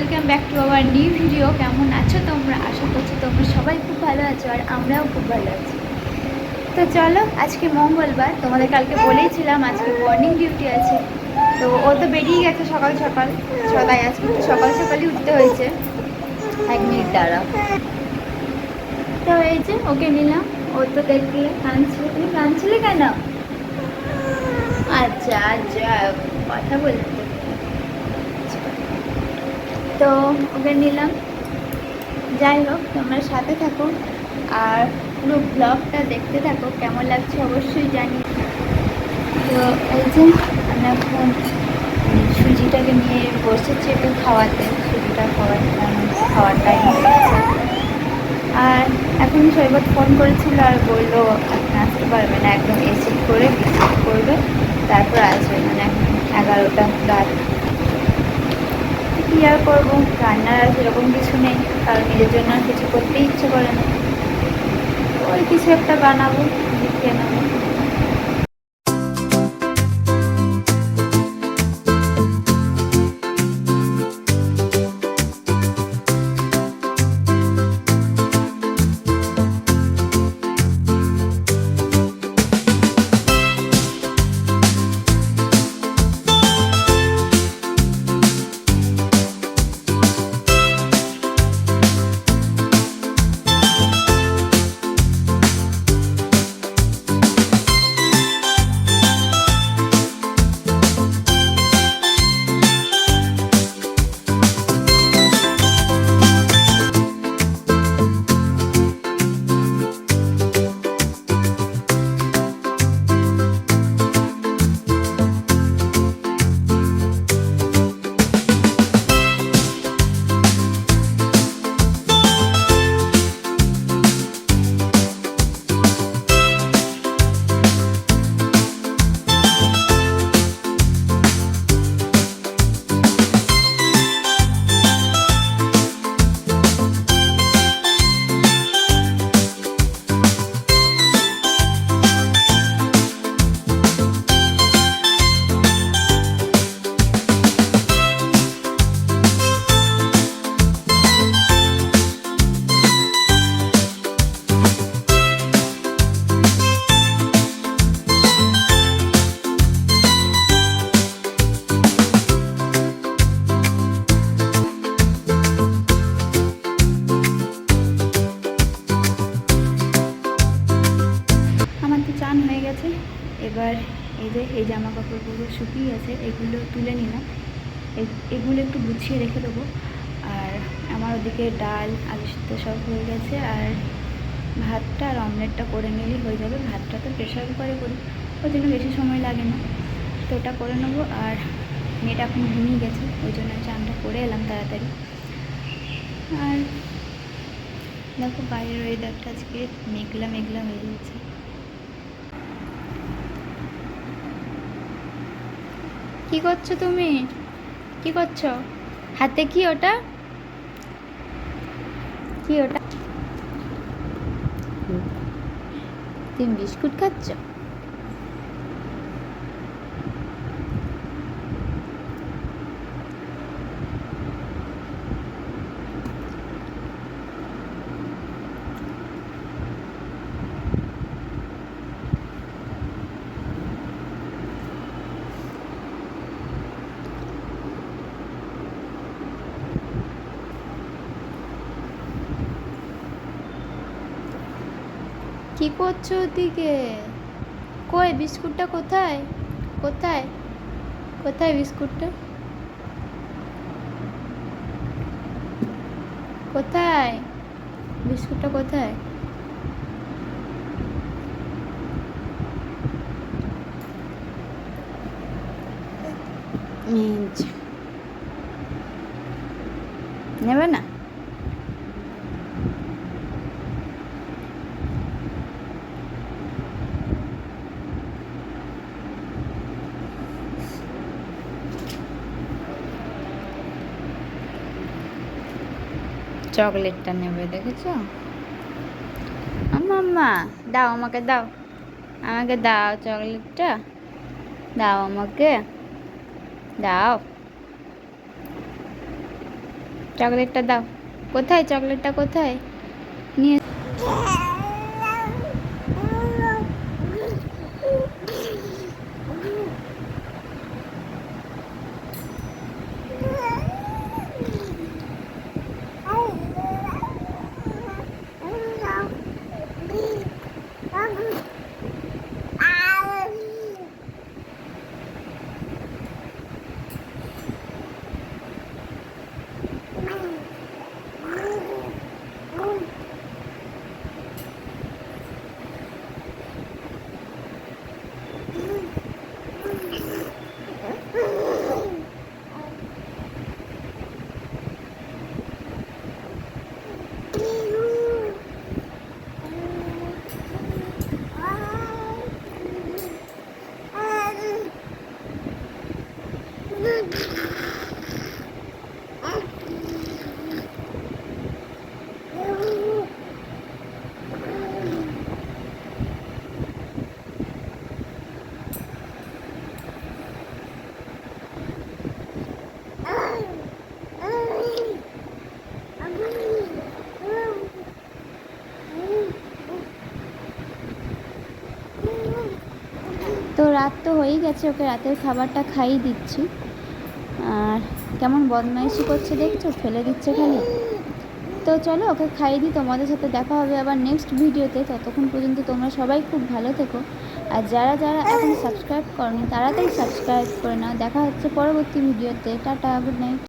Welcome back to our new video কেমন আছো তোমরা? আশা করছি তোমরা সবাই খুব ভালো আছো আর আমরাও খুব ভালো আছি। তো চলো, আজকে মঙ্গলবার, তোমাদের কালকে বলেইছিলাম আজকে মর্নিং ডিউটি আছে। তো ও তো বেরিয়ে গেছে সকাল সকাল। সবাই আজকে একটু সকাল সকালই উঠতে হয়েছে। এক মিনিট দাঁড়াও। তো এই যে ওকে নিলাম। ও তো দেখলে, কাঁদছিল। তুমি কাঁদছিলে কেন? আচ্ছা আচ্ছা কথা বলতে তো ওকে নিলাম। যাই হোক, তোমরা সাথে থাকো আর পুরো ব্লগটা দেখতে থাকো, কেমন লাগছে অবশ্যই জানি তো এই যে আমি এখন সুজিটাকে নিয়ে বসেছি একটু খাওয়াতে, সুজিটা খাওয়ার খাওয়ার টাইম আর এখন সৈবত ফোন করেছিল আর বলল এখন আসতে পারবে না, একদম এসি করে বিস্কুট করবে, তারপর আসবে। মানে এখন এগারোটা কী আর করব, রান্নার আর সেরকম কিছু নেই, কারণ নিজের জন্য আর কিছু করতে ইচ্ছে করে না। ওই কিছু একটা বানাবো খেয়ে নেব। এই জামা কাপড়গুলো শুকিয়ে আছে এগুলো তুলে নিলাম। এগুলো একটু গুছিয়ে রেখে দেবো। আর আমার ওদিকে ডাল, আলু সিদ্ধ সব হয়ে গেছে। আর ভাতটা আর অমলেটটা করে নিলেই হয়ে যাবে। ভাতটা তো প্রেশার কুকারে করি ওই জন্য বেশি সময় লাগে না। তো ওটা করে নেব। আর মেয়েটা এখন ঘুমিয়ে গেছে, ওই জন্য চানটা করে এলাম তাড়াতাড়ি। আর দেখো বাইরের ওয়েদারটা আজকে মেঘলা মেঘলা হয়ে গেছে কি করছ তুমি? কি করছ? হাতে কি ওটা? কি ওটা? তুমি বিস্কুট খাচ্ছ? কি করছ ওদিকে? কই বিস্কুটটা কোথায়? কোথায়? কোথায় বিস্কুটটা? কোথায়? বিস্কুটটা কোথায়? নেবে না? চকলেটটা নেবে, দেখেছ? মাম্মা দাও আমাকে দাও। আমাকে দাও চকলেটটা। দাও আমাকে। দাও। চকলেটটা দাও। কোথায়? চকলেটটা কোথায়? নিয়ে তো রাত তো হয়েই গেছে, ওকে রাতের খাবারটা খাইয়ে দিচ্ছি। আর কেমন বদমাইশি করছে দেখছ? ফেলে দিচ্ছে খালি। তো চলো ওকে খাইয়ে দিই, তোমাদের সাথে দেখা হবে আবার নেক্সট ভিডিওতে। ততক্ষণ পর্যন্ত তোমরা সবাই খুব ভালো থেকো। আর যারা যারা এখন সাবস্ক্রাইব করনি, তাড়াতাড়ি সাবস্ক্রাইব করে নাও। দেখা হচ্ছে পরবর্তী ভিডিওতে। Tata good night